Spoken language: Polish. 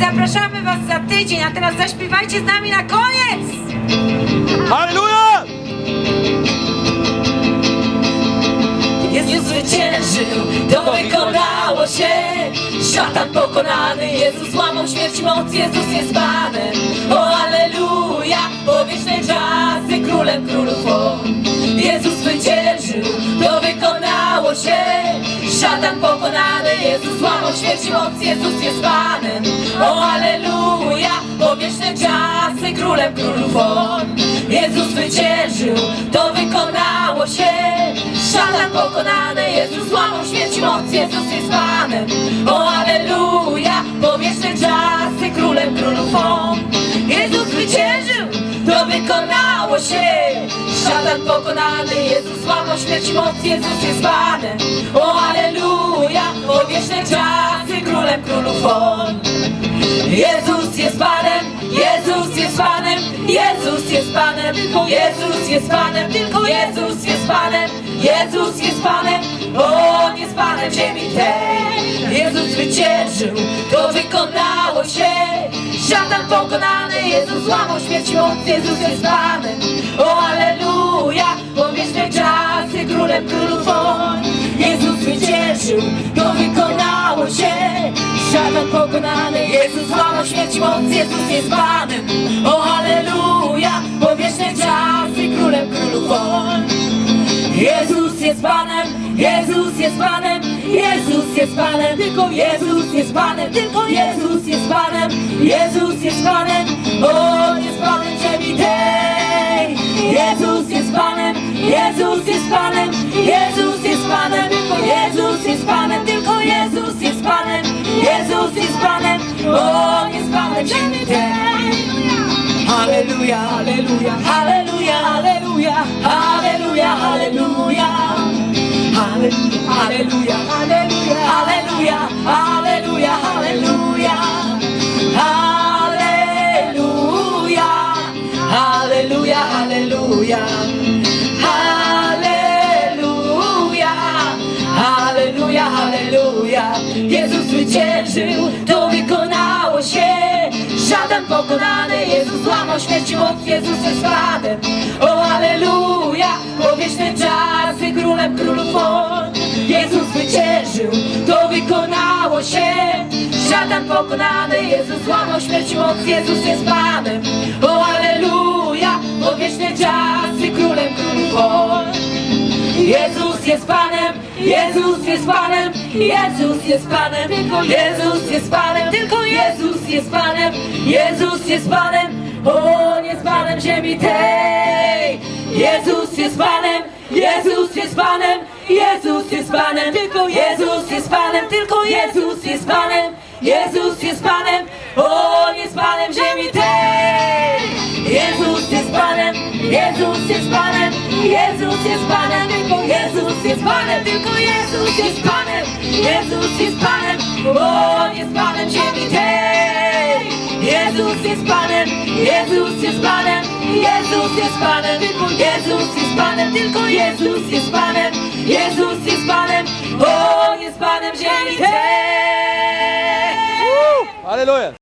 Zapraszamy Was za tydzień, a teraz zaśpiewajcie z nami na koniec! Halleluja! Jezus zwyciężył, to wykonało się Szatan pokonany, Jezus złamał śmierć i moc Jezus jest Panem O Alleluja, po wieczne czasy Królem królów on Jezus złamał śmierć i moc Jezus jest Panem O Alleluja, po wieczne czasy Królem królów on Jezus zwyciężył, to wykonało się Szatan pokonany, Jezus złamał śmierć i moc, Jezus jest Panem. O Aleluja, po wieczne czasy królem królów on. Jezus zwyciężył, to wykonało się. Szatan pokonany, Jezus złamał śmierć i moc, Jezus jest Panem. O Aleluja, Jezus jest Panem, Jezus jest Panem, Jezus jest Panem, tylko Jezus jest Panem, tylko Jezus jest Panem, Jezus jest Panem, On jest Panem ziemi tej. Jezus zwyciężył, to wykonało się. Szatan pokonany, Jezus złamał śmierć moc, Jezus jest Panem. O Aleluja, po wieczne czasy królem królów On. Jezus złamał śmierć i moc, Jezus jest Panem. O Halleluja, po wieczne czasy królem królów On. Jezus jest Panem, Jezus jest Panem, Jezus jest Panem, tylko Jezus jest Panem, tylko Jezus jest Panem, Jezus jest Panem, On jest Panem ziemi tej. Jezus jest Panem, Jezus jest Panem, Jezus jest Panem, tylko Jezus jest Panem, halleluja, halleluja. Halleluja, halleluja, halleluja, halleluja, halleluja. Halleluja, halleluja. Jezus zwyciężył, to wykonało się. Szatan pokonany, Jezus złamał śmierć moc, Jezus jest Panem. O wieczne czasy królem królów on. Jezus zwyciężył, to wykonało się. Szatan pokonany, Jezus złamał śmierć moc, Jezus jest Panem. O Aleluja, po wieczne czasy królem królów on. Jezus jest Panem, Jezus jest Panem, Jezus jest Panem, tylko Jezus jest Panem, tylko Jezus jest Panem, Jezus jest Panem, On jest Panem ziemi tej. Jezus jest Panem, Jezus jest Panem, Jezus jest Panem, tylko Jezus jest Panem, tylko Jezus jest Panem, Jezus jest Panem, On jest Panem ziemi tej. Jezus jest Panem, Jezus jest Panem, Jezus jest Panem, tylko Jezus jest Panem, tylko Jezus jest Panem, Jezus jest Panem, On jest Panem ziemi tej. Jezus jest Panem, Jezus jest Panem, Jezus jest Panem, tylko Jezus jest Panem, tylko Jezus jest Panem, Jezus jest Panem, On jest Panem ziemi tej. Halleluja!